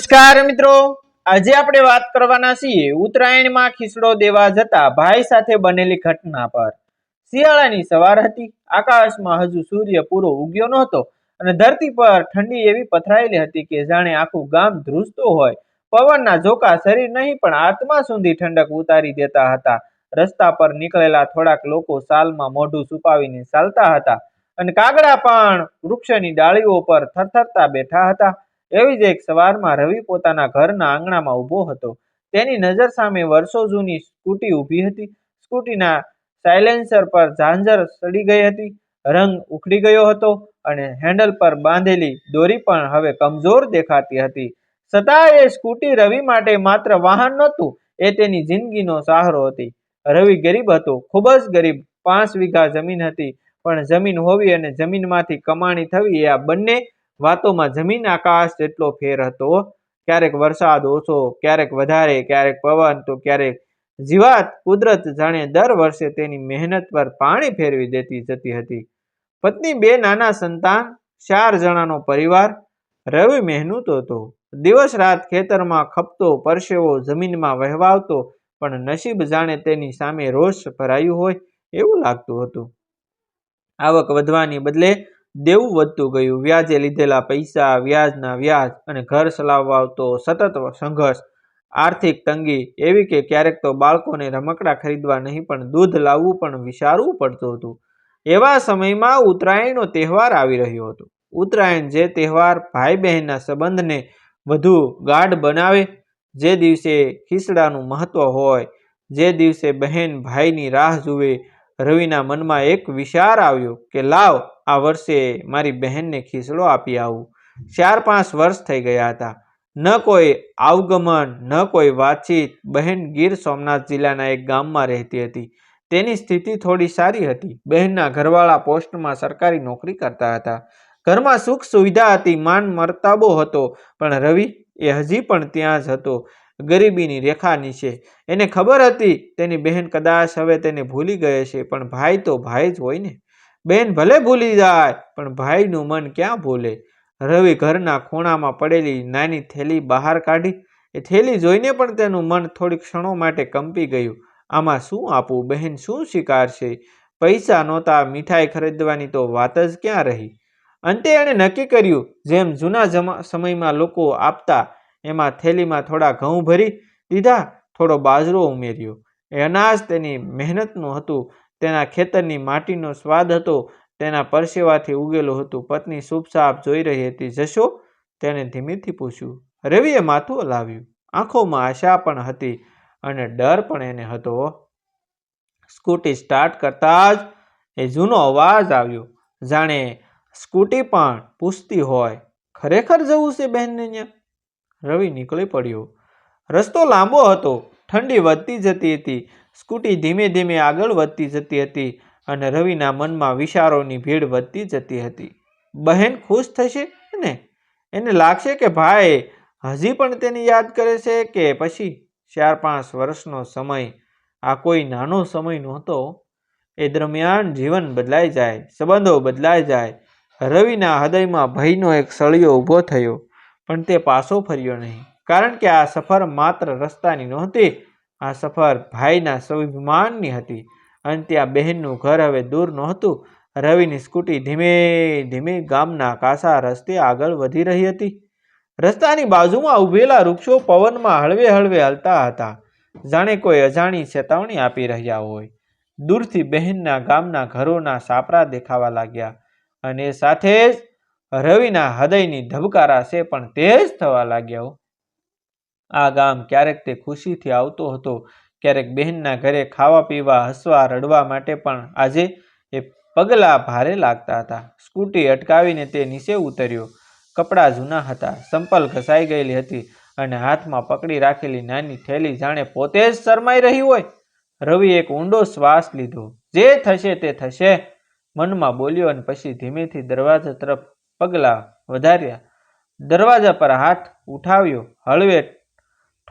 નમસ્કાર મિત્રો. આજે આપણે વાત કરવાના છીએ ઉત્તરાયણમાં ખીસડો દેવા જતા ભાઈ સાથે બનેલી ઘટના પર. શિયાળાની સવાર હતી. આકાશમાં હજુ સૂર્ય પૂરો ઉગ્યો નહોતો અને ધરતી પર ઠંડી એવી પથરાયેલી હતી કે જાણે આખું ગામ ધ્રુજતું હોય. પવનના ઝોકા શરીર નહીં, પણ આત્મા સુધી ઠંડક ઉતારી દેતા હતા. રસ્તા પર નીકળેલા થોડાક લોકો સાલમાં મોઢું છુપાવીને ચાલતા હતા અને કાગડા પણ વૃક્ષની ડાળીઓ પર થરથરતા બેઠા હતા. એવી જ એક સવારમાં રવિ પોતાના ઘરના આંગણામાં ઊભો હતો. તેની નજર સામે વર્ષો જૂની સ્કૂટી ઊભી હતી. સ્કૂટીના સાયલેન્સર પર ઝાંઝર સડી ગઈ હતી. રંગ ઉખડી ગયો હતો અને હેન્ડલ પર બાંધેલી દોરી પણ હવે કમજોર દેખાતી હતી. છતાં એ સ્કૂટી રવિ માટે માત્ર વાહન નહોતું, એ તેની જિંદગીનો સહારો હતી. રવિ ગરીબ હતો, ખૂબ જ ગરીબ, પાંચ વીઘા જમીન હતી. પણ જમીન હોવી અને જમીનમાંથી કમાણી થવી એ આ બંને વાતોમાં જમીન આકાશ જેટલો ફેર હતો, ક્યારેક વરસાદ ઓછો, ક્યારેક વધારે, ક્યારેક પવન, તો ક્યારેક જીવાત કુદરત જાણે દર વર્ષે તેની મહેનત પર પાણી ફેરવી દેતી જતી હતી. પત્ની બે નાના સંતાન, ચાર જણાનો પરિવાર, રવિ મહેનત હતો. દિવસ રાત ખેતરમાં ખપતો, પરસેવો જમીનમાં વહેવાવતો, પણ નસીબ જાણે તેની સામે રોષ ભરાયું હોય એવું લાગતું હતું. આવક વધવાની બદલે દેવું વધતું ગયું. વ્યાજે લીધેલા પૈસા, વ્યાજના વ્યાજ અને ઘર ચલાવવા તો સતત સંઘર્ષ, આર્થિક તંગી એવી કે ક્યારેક તો બાળકોને રમકડા ખરીદવા નહીં, પણ દૂધ લાવવું પણ વિચારવું પડતું હતું. એવા સમયમાં ઉત્તરાયણનો તહેવાર આવી રહ્યો હતો. ઉત્તરાયણ જે તહેવાર ભાઈ બહેનના સંબંધને વધુ ગાઢ બનાવે, જે દિવસે ખીસડાનું મહત્વ હોય, જે દિવસે બહેન ભાઈની રાહ જુએ રવિના મનમાં એક વિચાર આવ્યો કે લાવ, આ વર્ષે મારી બહેનને ખીસડો આપી આવું. ચાર પાંચ વર્ષ થઈ ગયા હતા. ન કોઈ આવગમન ન કોઈ વાતચીત. બહેન ગીર સોમનાથ જિલ્લાના એક ગામમાં રહેતી હતી. તેની સ્થિતિ થોડી સારી હતી. બહેનના ઘરવાળા પોસ્ટમાં સરકારી નોકરી કરતા હતા. ઘરમાં સુખ સુવિધા હતી. માન મરતાબો હતો. પણ રવિ એ હજી પણ ત્યાં જ હતો. ગરીબીની રેખાની છે. એને ખબર હતી તેની બહેન કદાચ હવે તેને ભૂલી ગયે છે પણ ભાઈ તો ભાઈ જ હોય ને. બહેન ભલે ભૂલી જાય, પણ ભાઈનું મન ક્યાં ભૂલે? રવિ ઘરના ખૂણામાં પડેલી નાની થેલી બહાર કાઢી. એ થેલી જોઈને પણ તેનું મન થોડી ક્ષણો માટે કંપી ગયું. આમાં શું આપવું બહેન શું સ્વીકારશે પૈસા નહોતા, મીઠાઈ ખરીદવાની તો વાત જ ક્યાં રહી? અંતે એણે નક્કી કર્યું, જેમ જૂના જમા સમયમાં લોકો આપતા એમાં થેલીમાં થોડા ઘઉં ભરી દીધા, થોડો બાજરો ઉમેર્યો. એ અનાજ તેની મહેનતનું હતું, તેના ખેતરની માટીનો સ્વાદ હતો, તેના પરસેવાથી ઉગેલું હતું. પત્ની શુભસાપ જોઈ રહી હતી. જશો? તેણે ધીમેથી પૂછ્યું. રવિએ માથું હલાવ્યું. આંખોમાં આશા પણ હતી અને ડર પણ એને હતો. સ્કૂટી સ્ટાર્ટ કરતા જ એ જૂનો અવાજ આવ્યો. જાણે સ્કૂટી પણ પૂછતી હોય. ખરેખર જવું છે બહેનને ત્યાં રવિ નીકળી પડ્યો. રસ્તો લાંબો હતો. ઠંડી વધતી જતી હતી. સ્કૂટી ધીમે ધીમે આગળ વધતી જતી હતી અને રવિના મનમાં વિચારોની ભીડ વધતી જતી હતી. બહેન ખુશ થશે ને? એને લાગશે કે ભાઈ, હજી પણ તેને યાદ કરે છે કે પછી ચાર પાંચ વર્ષનો સમય, આ કોઈ નાનો સમય નહોતો. એ દરમિયાન જીવન બદલાઈ જાય, સંબંધો બદલાઈ જાય. રવિના હૃદયમાં ભયનો એક સળિયો ઊભો થયો. પણ તે પાછો ફર્યો નહીં. કારણ કે આ સફર માત્ર રસ્તાની નહોતી, આ સફર ભાઈના સ્વાભિમાનની હતી. અને ત્યાં બહેનનું ઘર હવે દૂર નહોતું. રવિની સ્કૂટી ધીમે ધીમે ગામના કાસા રસ્તે આગળ વધી રહી હતી. રસ્તાની બાજુમાં ઉભેલા વૃક્ષો પવનમાં હળવે હળવે હલતા હતા. જાણે કોઈ અજાણી ચેતવણી આપી રહ્યા હોય. દૂરથી બહેનના ગામના ઘરોના સાપરા દેખાવા લાગ્યા. અને સાથે જ રવિના હૃદયની ધબકારા છે પણ તેજ થવા લાગ્યા આ ગામ ક્યારેક તે ખુશીથી આવતો હતો. ક્યારેક બહેનના ઘરે ખાવા પીવા, હસવા, રડવા માટે પણ આજે એ પગલાં ભારે લાગતા હતા. સ્કૂટી અટકાવીને તે નીચે ઉતર્યો. કપડાં જૂના હતા. સંપલ ઘસાઈ ગયેલી હતી અને હાથમાં પકડી રાખેલી નાની થેલી જાણે પોતે જ શરમાઈ રહી હોય. રવિ એક ઊંડો શ્વાસ લીધો. જે થશે તે થશે, મનમાં બોલ્યો અને પછી ધીમેથી દરવાજા તરફ પગલાં વધાર્યા. દરવાજા પર હાથ ઉઠાવ્યો, હળવે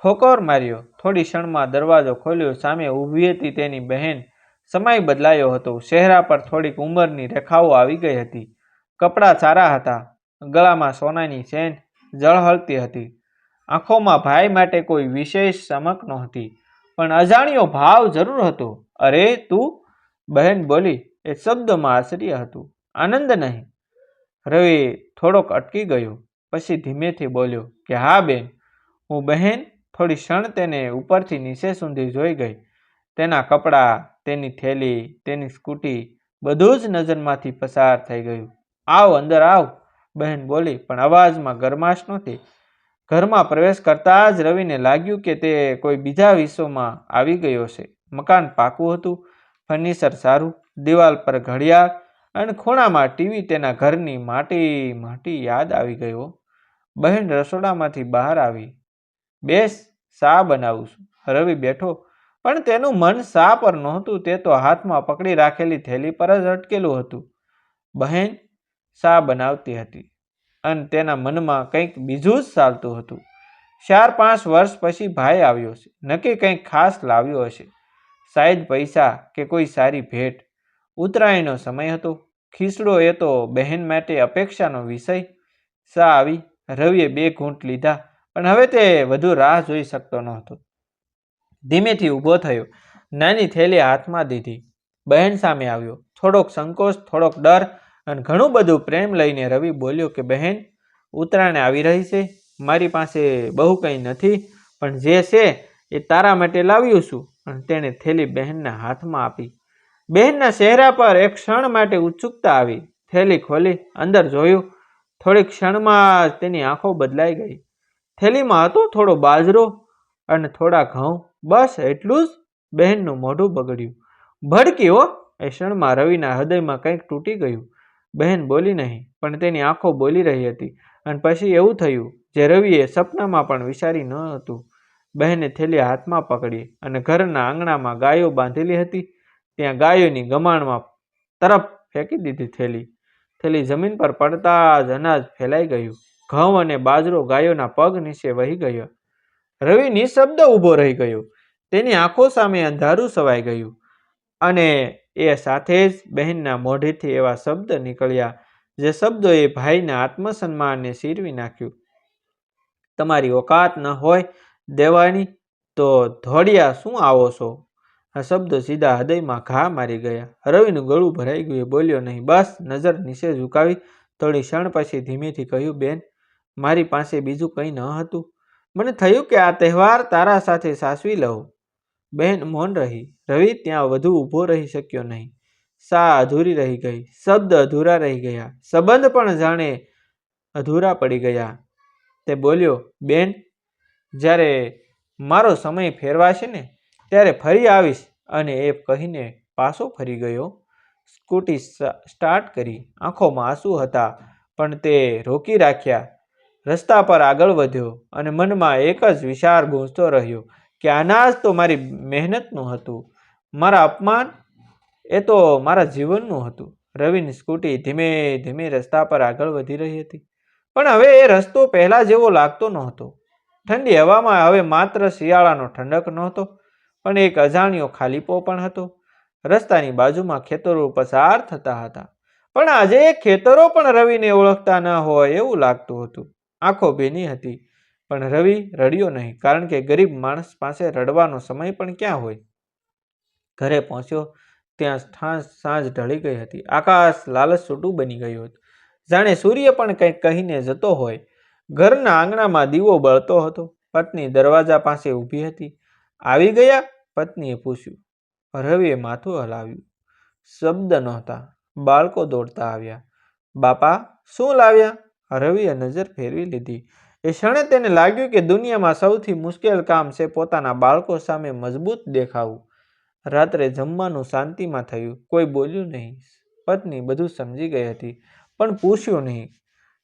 ઠોકર માર્યો. થોડી ક્ષણમાં દરવાજો ખોલ્યો, સામે ઊભી હતી તેની બહેન. સમય બદલાયો હતો. ચહેરા પર થોડીક ઉંમરની રેખાઓ આવી ગઈ હતી. કપડાં સારા હતા. ગળામાં સોનાની ચેન જળહળતી હતી. આંખોમાં ભાઈ માટે કોઈ વિશેષ ચમક નહોતી. પણ અજાણ્યો ભાવ જરૂર હતો. અરે, તું? બહેન બોલી. એ શબ્દમાં આશ્ચર્ય હતું. આનંદ નહીં. રવિ થોડોક અટકી ગયો, પછી ધીમેથી બોલ્યો, કે હા, બેન, હું બહેન થોડી ક્ષણ તેને ઉપરથી નીચે સુધી જોઈ ગઈ. તેના કપડાં, તેની થેલી, તેની સ્કૂટી બધું જ નજરમાંથી પસાર થઈ ગયું. આવ, અંદર આવ. બહેન બોલી, પણ અવાજમાં ગરમાશ નહોતી. ઘરમાં પ્રવેશ કરતાં જ રવિને લાગ્યું કે તે કોઈ બીજા વિશ્વમાં આવી ગયો છે. મકાન પાકું હતું, ફર્નિચર સારું, દિવાલ પર ઘડિયાળ અને ખૂણામાં ટીવી તેના ઘરની માટી માટી યાદ આવી ગયો બહેન રસોડામાંથી બહાર આવી. બેસ શા બનાવું છું. રવિ બેઠો. પણ તેનું મન શા પર નહોતું, તે તો હાથમાં પકડી રાખેલી થેલી પર જ અટકેલું હતું. બહેન શા બનાવતી હતી અને તેના મનમાં કંઈક બીજું જ ચાલતું હતું. ચાર પાંચ વર્ષ પછી ભાઈ આવ્યો છે. નક્કી કંઈક ખાસ લાવ્યો હશે. શાયદ પૈસા કે કોઈ સારી ભેટ? ઉત્તરાયણનો સમય હતો. ખીસડો એ તો બહેન માટે અપેક્ષાનો વિષય. શા આવી? રવિએ બે ઘૂંટ લીધા પણ હવે તે વધુ રાહ જોઈ શકતો ન હતો ધીમેથી ઊભો થયો. નાની થેલી હાથમાં દીધી. બહેન સામે આવ્યો. થોડોક સંકોચ, થોડોક ડર અને ઘણું બધું પ્રેમ લઈને રવિ બોલ્યો કે, બહેન, ઉત્તરાયણ આવી રહી છે. મારી પાસે બહુ કંઈ નથી, પણ જે છે એ તારા માટે લાવ્યું છું. અને તેણે થેલી બહેનના હાથમાં આપી. બહેનના ચહેરા પર એક ક્ષણ માટે ઉત્સુકતા આવી. થેલી ખોલી, અંદર જોયું, થોડી ક્ષણમાં જ તેની આંખો બદલાઈ ગઈ. થેલીમાં હતો થોડો બાજરો અને થોડા ઘઉં. બસ એટલું જ બહેનનું મોઢું બગડ્યું. ભડકી હો, એ ક્ષણમાં રવિના હૃદયમાં કંઈક તૂટી ગયું. બહેન બોલી નહીં, પણ તેની આંખો બોલી રહી હતી. અને પછી એવું થયું, જે રવિએ સપનામાં પણ વિચારી ન હતું. બહેને થેલી હાથમાં પકડી અને ઘરના આંગણામાં ગાયો બાંધેલી હતી. ત્યાં ગાયોની ગમાણમાં તરફ ફેંકી દીધી થેલી. થેલી જમીન પર પડતા જ અનાજ ફેલાઈ ગયું. ઘઉં અને બાજરો ગાયોના પગ નીચે વહી ગયો. રવિ નિશબ્દ ઊભો રહી ગયો. તેની આંખો સામે અંધારું સવાઈ ગયું અને એ સાથે જ બહેનના મોઢેથી એવા શબ્દ નીકળ્યા જે શબ્દોએ ભાઈના આત્મસન્માનને શીરવી નાખ્યું. તમારી ઓકાત ન હોય દેવાની, તો ધોડિયા શું આવો છો? આ શબ્દો સીધા હૃદયમાં ઘા મારી ગયા. રવિનું ગળું ભરાઈ ગયું. એ બોલ્યો નહીં. બસ, નજર નીચે ઝુકાવી થોડી ક્ષણ પછી ધીમેથી કહ્યું, બેન, મારી પાસે બીજું કંઈ ન હતું. મને થયું કે આ તહેવાર તારા સાથે સાસવી લઉં. બહેન મૌન રહી. રવિ ત્યાં વધુ ઊભો રહી શક્યો નહીં. સા અધૂરી રહી ગઈ. શબ્દ અધૂરા રહી ગયા. સંબંધ પણ જાણે અધૂરા પડી ગયા. તે બોલ્યો, બેન, જ્યારે મારો સમય ફેરવાશે ને, ત્યારે ફરી આવીશ. અને એ કહીને પાછો ફરી ગયો. સ્કૂટી સ્ટાર્ટ કરી. આંખોમાં આંસુ હતા, પણ તે રોકી રાખ્યા. રસ્તા પર આગળ વધ્યો અને મનમાં એક જ વિચાર ગૂંજતો રહ્યો કે અનાજ તો મારી મહેનતનું હતું. મારા અપમાન? એ તો મારા જીવનનું હતું. રવિની સ્કૂટી ધીમે ધીમે રસ્તા પર આગળ વધી રહી હતી. પણ હવે એ રસ્તો પહેલાં જેવો લાગતો નહોતો. ઠંડી હવામાં હવે માત્ર શિયાળાનો ઠંડક નહોતો. પણ એક અજાણ્યો ખાલીપો પણ હતો. રસ્તાની બાજુમાં ખેતરો પસાર થતા હતા. પણ આજે એ ખેતરો પણ રવિને ઓળખતા ન હોય એવું લાગતું હતું. આંખો ભીની હતી. પણ રવિ રડ્યો નહીં, કારણ કે ગરીબ માણસ પાસે રડવાનો સમય પણ ક્યાં હોય? ઘરે પહોંચ્યો, ત્યાં સાંજ ઢળી ગઈ હતી. આકાશ લાલચ છૂટું બની ગયું હતું. જાણે સૂર્ય પણ કંઈક કહીને જતો હોય. ઘરના આંગણામાં દીવો બળતો હતો. પત્ની દરવાજા પાસે ઊભી હતી. આવી ગયા? પત્નીએ પૂછ્યું. રવિએ માથું હલાવ્યું. શબ્દ નહોતા. બાળકો દોડતા આવ્યા. બાપા, શું લાવ્યા? રવિએ નજર ફેરવી લીધી. એ ક્ષણે તેને લાગ્યું કે દુનિયામાં સૌથી મુશ્કેલ કામ છે પોતાના બાળકો સામે મજબૂત દેખાવું. રાત્રે જમવાનું શાંતિમાં થયું. કોઈ બોલ્યું નહીં. પત્ની બધું સમજી ગઈ હતી, પણ પૂછ્યું નહીં.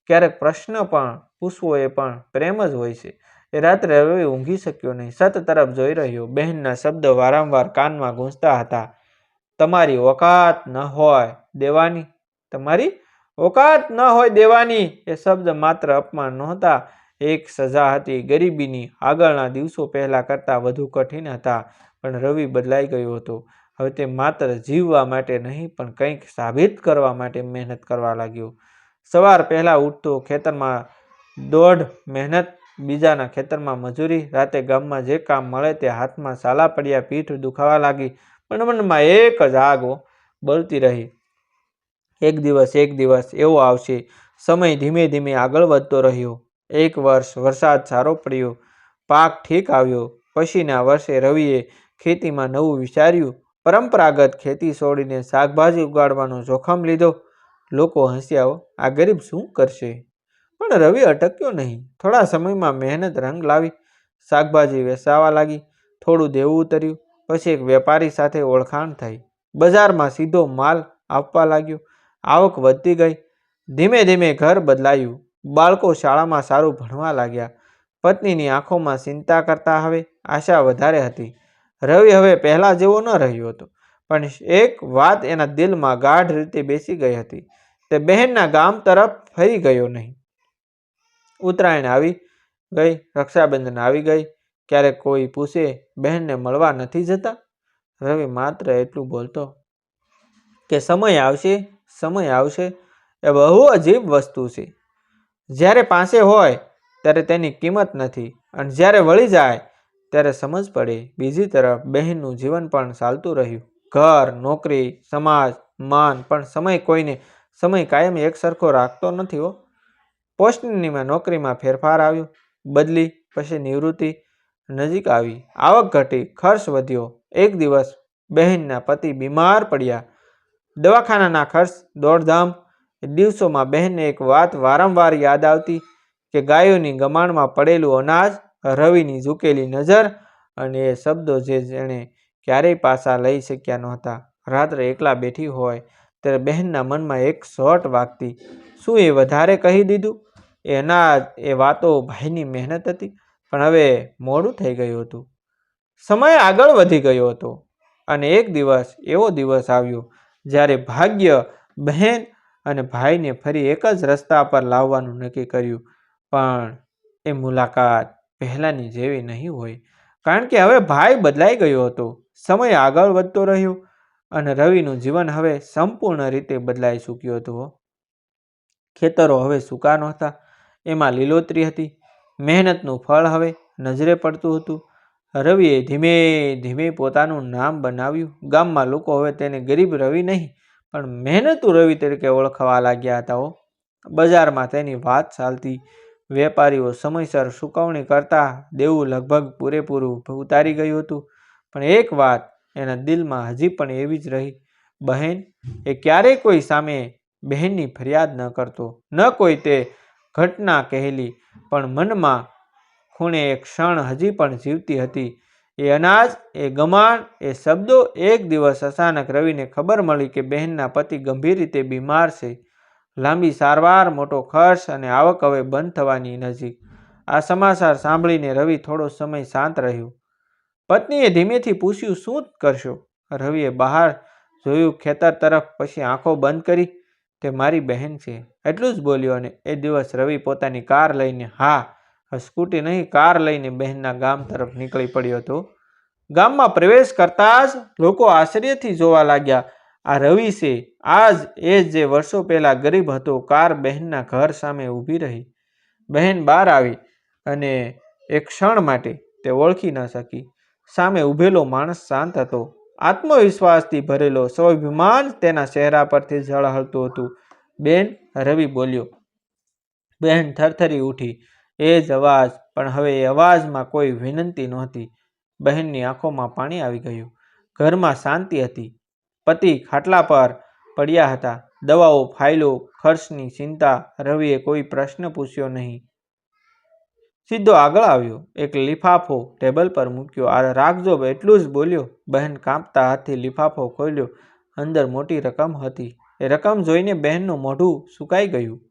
ક્યારેક પ્રશ્ન પણ, પૂછવો એ પણ પ્રેમ જ હોય છે. એ રાત્રે રવિ ઊંઘી શક્યો નહીં. સત તરફ જોઈ રહ્યો. બહેનના શબ્દ વારંવાર કાનમાં ગૂંજતા હતા. તમારી ઓકાત ન હોય, દેવાની. તમારી ઓકાત ન હોય, દેવાની. એ શબ્દ માત્ર અપમાન નહોતા. એક સજા હતી ગરીબીની. આગળના દિવસો પહેલાં કરતાં વધુ કઠિન હતા, પણ રવિ બદલાઈ ગયો હતો. હવે તે માત્ર જીવવા માટે નહીં, પણ કંઈક સાબિત કરવા માટે મહેનત કરવા લાગ્યો. સવાર પહેલાં ઉઠતો ખેતરમાં દોઢ મહેનત બીજાના ખેતરમાં મજૂરી રાતે ગામમાં જે કામ મળે તે હાથમાં સાલા પડ્યા પીઠ દુખાવા લાગી. પણ મનમાં એક જ આગો બળતી રહી. એક દિવસ એક દિવસ એવો આવશે. સમય ધીમે ધીમે આગળ વધતો રહ્યો. એક વર્ષ વરસાદ સારો પડ્યો. પાક ઠીક આવ્યો. પછીના વર્ષે રવિએ ખેતીમાં નવું વિચાર્યું. પરંપરાગત ખેતી છોડીને શાકભાજી ઉગાડવાનો જોખમ લીધો. લોકો હસ્યા "હો, આ ગરીબ શું કરશે? પણ રવિ અટક્યો નહીં. થોડા સમયમાં મહેનત રંગ લાવી, શાકભાજી વેચાવા લાગી, થોડું દેવું ઉતર્યું, પછી એક વેપારી સાથે ઓળખાણ થઈ. બજારમાં સીધો માલ આપવા લાગ્યો. આવક વધતી ગઈ. ધીમે ધીમે ઘર બદલાયું. બાળકો શાળામાં સારું ભણવા લાગ્યા. પત્નીની આંખોમાં ચિંતા કરતા હવે આશા વધારે હતી. રવિ હવે પહેલાં જેવો ન રહ્યો હતો, પણ એક વાત એના દિલમાં ગાઢ રીતે બેસી ગઈ હતી. તે બહેનના ગામ તરફ ફરી ગયો નહીં. ઉત્તરાયણ આવી ગઈ, રક્ષાબંધન આવી ગઈ ક્યારેક કોઈ પૂછે, બહેનને મળવા નથી જતા? રવિ માત્ર એટલું બોલતો કે, સમય આવશે સમય આવશે, એ બહુ અજીબ વસ્તુ છે. જ્યારે પાસે હોય, ત્યારે તેની કિંમત નથી અને જ્યારે વળી જાય, ત્યારે સમજ પડે. બીજી તરફ, બહેનનું જીવન પણ ચાલતું રહ્યું. ઘર, નોકરી, સમાજ, માન, પણ સમય કોઈને, સમય કાયમ એક સરખો રાખતો નથી હો. પોસ્ટનીમાં નોકરીમાં ફેરફાર આવ્યો, બદલી, પછી નિવૃત્તિ, નજીક આવી. આવક ઘટી, ખર્ચ વધ્યો. એક દિવસ બહેનના પતિ બીમાર પડ્યા. દવાખાનાના ખર્ચ દોડધામ. દિવસોમાં બહેનને એક વાત વારંવાર યાદ આવતી કે ગાયોની ગમાણમાં પડેલું અનાજ, રવિની ઝૂકેલી નજર અને એ શબ્દો જે જેણે ક્યારેય પાછા લઈ શક્યા નહોતા. રાત્રે એકલા બેઠી હોય, ત્યારે બહેનના મનમાં એક શોટ વાગતી. શું એ વધારે કહી દીધું? એ અનાજ એ વાતો ભાઈની મહેનત હતી, પણ હવે મોડું થઈ ગયું હતું. સમય આગળ વધી ગયો હતો અને એક દિવસ એવો દિવસ આવ્યો જ્યારે ભાગ્ય, બહેન અને ભાઈને ફરી એક જ રસ્તા પર લાવવાનું નક્કી કર્યું, પણ એ મુલાકાત પહેલાંની જેવી નહીં હોય. કારણ કે હવે ભાઈ બદલાઈ ગયો હતો, સમય આગળ વધતો રહ્યો અને રવિનું જીવન હવે સંપૂર્ણ રીતે બદલાઈ ચૂક્યું હતું ખેતરો હવે સૂકા નહોતા એમાં લીલોતરી હતી. મહેનતનું ફળ હવે નજરે પડતું હતું. રવિએ ધીમે ધીમે પોતાનું નામ બનાવ્યું. ગામમાં લોકો હવે તેને ગરીબ રવિ નહીં, પણ મહેનતુ રવિ તરીકે ઓળખવા લાગ્યા હતા બજારમાં તેની વાત ચાલતી વેપારીઓ સમયસર ચૂકવણી કરતા દેવું લગભગ પૂરેપૂરું ઉતારી ગયું હતું. પણ એક વાત એના દિલમાં હજી પણ એવી જ રહી. બહેન, એ ક્યારેય કોઈ સામે બહેનની ફરિયાદ ન કરતો. ન કોઈ તે ઘટના કહેલી, પણ મનમાં ખૂણે એક ક્ષણ હજી પણ જીવતી હતી. એ અનાજ, એ ગમાણ, એ શબ્દો એક દિવસ અચાનક રવિને ખબર મળી કે બહેનના પતિ ગંભીર રીતે બીમાર છે. લાંબી સારવાર, મોટો ખર્ચ અને આવક હવે બંધ થવાની નજીક. આ સમાચાર સાંભળીને રવિ થોડો સમય શાંત રહ્યો. પત્નીએ ધીમેથી પૂછ્યું, શું કરશો? રવિએ બહાર જોયું, ખેતર તરફ પછી આંખો બંધ કરી તે મારી બહેન છે. એટલું જ બોલ્યો અને એ દિવસ રવિ પોતાની કાર લઈને, હા સ્કૂટી નહીં, કાર લઈને બહેનના ગામ તરફ નીકળી પડ્યો હતો. ગામમાં પ્રવેશ કરતા જ લોકો આશ્ચર્યથી જોવા લાગ્યા, આ રવિ છે. આજ એ જે વર્ષો પહેલા ગરીબ હતો, કાર બહેનના ઘર સામે ઊભી રહી. બહેન બહાર આવી અને એક ક્ષણ માટે તે ઓળખી ન શકી. સામે ઊભેલો માણસ શાંત હતો. આત્મવિશ્વાસથી ભરેલો સ્વાભિમાન તેના ચહેરા પરથી ઝળહળતું હતું. બેન, રવિ બોલ્યો. બહેન થરથરી ઉઠી. એ જ અવાજ, પણ હવે એ અવાજમાં કોઈ વિનંતી નહોતી. બહેનની આંખોમાં પાણી આવી ગયું. ઘરમાં શાંતિ હતી. પતિ ખાટલા પર પડ્યા હતા. દવાઓ, ફાઇલો, ખર્ચની ચિંતા, રવિએ કોઈ પ્રશ્ન પૂછ્યો નહીં. સીધો આગળ આવ્યો. એક લિફાફો ટેબલ પર મૂક્યો. આ રાખજો એટલું જ બોલ્યો. બહેન કાંપતા હાથથી લિફાફો ખોલ્યો. અંદર મોટી રકમ હતી. એ રકમ જોઈને બહેનનું મોઢું સુકાઈ ગયું.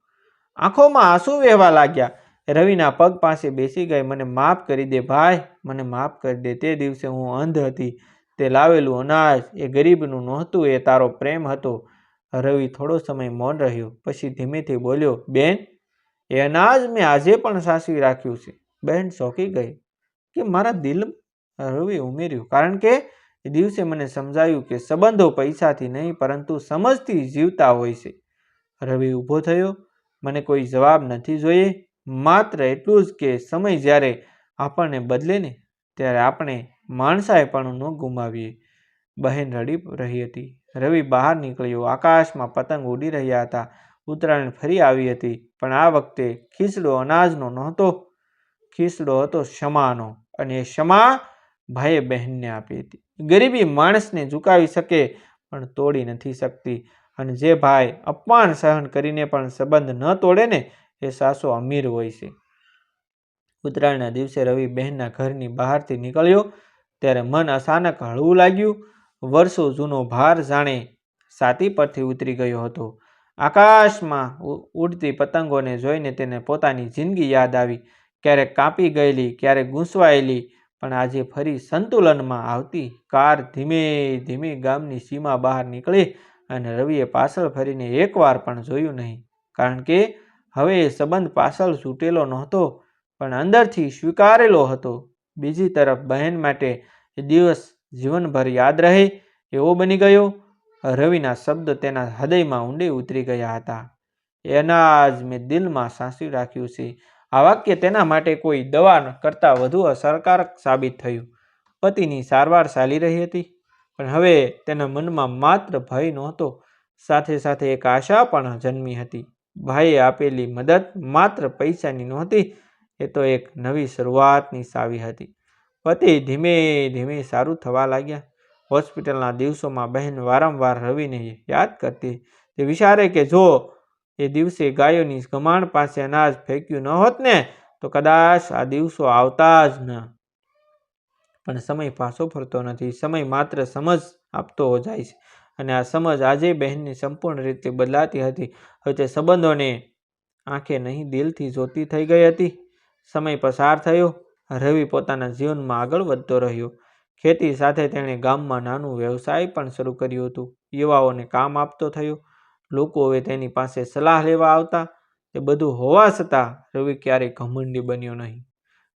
આંખોમાં આંસુ વહેવા લાગ્યા. રવિના પગ પાસે બેસી ગઈ. મને માફ કરી દે ભાઈ. મને માફ કરી દે. તે દિવસે હું અંધ હતી. તે લાવેલું અનાજ. એ ગરીબનું નહોતું. એ તારો પ્રેમ હતો. રવિ થોડો સમય મૌન રહ્યો. પછી ધીમેથી બોલ્યો, બેન એ અનાજ મેં આજે પણ સાચવી રાખ્યું છે. બહેન ચોંકી ગઈ કે મારા દિલ રવિ ઉમેર્યું. કારણ કે એ દિવસે મને સમજાયું કે સંબંધો પૈસાથી નહીં, પરંતુ સમજથી જીવતા હોય છે. રવિ ઊભો થયો. મને કોઈ જવાબ નથી જોઈએ. માત્ર એટલું જ કે સમય જ્યારે આપણને બદલે ને, ત્યારે આપણે માણસાઈપણું ન ગુમાવીએ. બહેન રડી રહી હતી. રવિ બહાર નીકળ્યો. આકાશમાં પતંગ ઉડી રહ્યા હતા. ઉત્તરાયણ ફરી આવી હતી, પણ આ વખતે ખીસડો અનાજનો નહોતો. ખીસડો હતો ક્ષમાનો અને એ ક્ષમા ભાઈએ બહેનને આપી હતી. ગરીબી માણસને ઝુકાવી શકે પણ તોડી નથી શકતી અને જે ભાઈ અપમાન સહન કરીને પણ સંબંધ ન તોડે ને, એ સાસો અમીર હોય છે. ઉત્તરાયણના દિવસે રવિ બહેનના ઘરની બહારથી નીકળ્યો, ત્યારે મન અચાનક હળવું લાગ્યું. વર્ષો જૂનો ભાર જાણે સાતી પરથી ઉતરી ગયો હતો. આકાશમાં ઉડતી પતંગોને જોઈને તેને પોતાની જિંદગી યાદ આવી. ક્યારેક કાપી ગયેલી, ક્યારેક ગૂંસવાયેલી, પણ આજે ફરી સંતુલનમાં આવતી કાર ધીમે ધીમે ગામની સીમા બહાર નીકળી અને રવિએ પાછળ ફરીને એકવાર પણ જોયું નહીં. કારણ કે હવે એ સંબંધ પાછળ છૂટેલો નહોતો, પણ અંદરથી સ્વીકારેલો હતો. બીજી તરફ બહેન માટે એ દિવસ જીવનભર યાદ રહે એવો બની ગયો. રવિના શબ્દ તેના હૃદયમાં ઊંડે ઉતરી ગયા હતા. એના જ મેં દિલમાં સાંસી રાખ્યું છે. આ વાક્ય તેના માટે કોઈ દવા કરતાં વધુ અસરકારક સાબિત થયું. પતિની સારવાર ચાલી રહી હતી, પણ હવે તેના મનમાં માત્ર ભય નહોતો. સાથે સાથે એક આશા પણ જન્મી હતી. ભાઈએ આપેલી મદદ માત્ર પૈસાની નહોતી, એ તો એક નવી શરૂઆતની સાવી હતી. પતિ ધીમે ધીમે સારું થવા લાગ્યા. હોસ્પિટલના દિવસોમાં બહેન વારંવાર રવિને યાદ કરતી. તે વિચારે કે જો એ દિવસે ગાયોની ગમાણ પાસે અનાજ ફેંક્યું ન હોત ને, તો કદાચ આ દિવસો આવતા જ ન. પણ સમય પાછો ફરતો નથી. સમય માત્ર સમજ આપતો જાય છે અને આ સમજ આજે બહેનની સંપૂર્ણ રીતે બદલાતી હતી. હવે તે સંબંધોને આંખે નહીં, દિલથી જોતી થઈ ગઈ હતી. સમય પસાર થયો. રવિ પોતાના જીવનમાં આગળ વધતો રહ્યો. ખેતી સાથે તેણે ગામમાં નાનું વ્યવસાય પણ શરૂ કર્યું હતું. યુવાઓને કામ આપતો થયો. લોકો હવે તેની પાસે સલાહ લેવા આવતા. તે બધું હોવા છતાં રવિ ક્યારેય ઘમંડી બન્યો નહીં.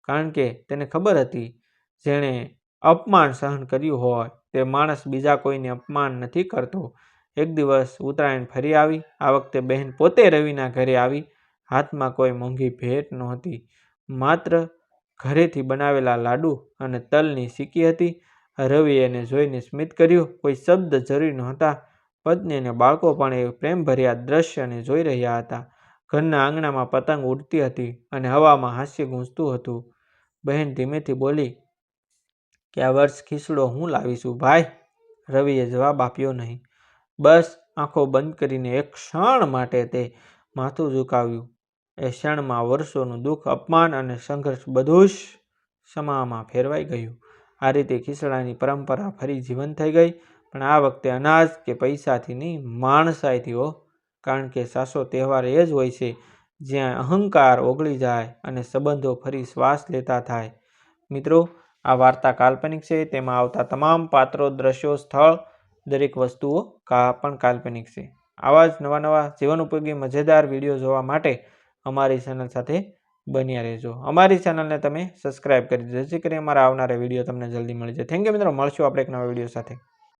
કારણ કે તેને ખબર હતી, જેણે અપમાન સહન કર્યું હોય, તે માણસ બીજા કોઈને અપમાન નથી કરતો. એક દિવસ ઉત્તરાયણ ફરી આવી. આ વખતે બહેન પોતે રવિના ઘરે આવી. હાથમાં કોઈ મોંઘી ભેટ નહોતી. માત્ર ઘરેથી બનાવેલા લાડુ અને તલની સિક્કી હતી. રવિ એને જોઈને સ્મિત કર્યું, કોઈ શબ્દ જરૂરી નહોતા. પત્ની અને બાળકો પણ એ પ્રેમભર્યા દ્રશ્યને જોઈ રહ્યા હતા. ઘરના આંગણામાં પતંગ ઉડતી હતી અને હવામાં હાસ્ય ગૂંજતું હતું. બહેન ધીમેથી બોલી, કે આ વર્ષ ખીસડો હું લાવીશું, ભાઈ? રવિએ જવાબ આપ્યો નહીં. બસ આંખો બંધ કરીને એક ક્ષણ માટે તે માથું ઝુકાવ્યું. એ ક્ષણમાં વર્ષોનું દુઃખ, અપમાન અને સંઘર્ષ બધું જ ક્ષમામાં ફેરવાઈ ગયું. આ રીતે ખીસડાની પરંપરા ફરી જીવંત થઈ ગઈ, પણ આ વખતે અનાજ કે પૈસાથી નહીં માણસાઈથી હો કારણ કે સાસો તહેવાર એ જ હોય છે, જ્યાં અહંકાર ઓગળી જાય અને સંબંધો ફરી શ્વાસ લેતા થાય. મિત્રો, આ વાર્તા કાલ્પનિક છે, તેમાં આવતા તમામ પાત્રો, દ્રશ્યો, સ્થળ, દરેક વસ્તુઓ કા, પણ કાલ્પનિક છે. આવા જ નવા નવા જીવન ઉપયોગી, મજેદાર વીડિયો જોવા માટે અમારી ચેનલ સાથે બન્યા રહેજો. અમારી ચેનલને તમે સબસ્ક્રાઇબ કરી દેજો. જેથી કરી અમારા આવનારા વીડિયો તમને જલ્દી મળી જાય. થેન્ક યુ મિત્રો. મળશું આપણે એક નવા વીડિયો સાથે.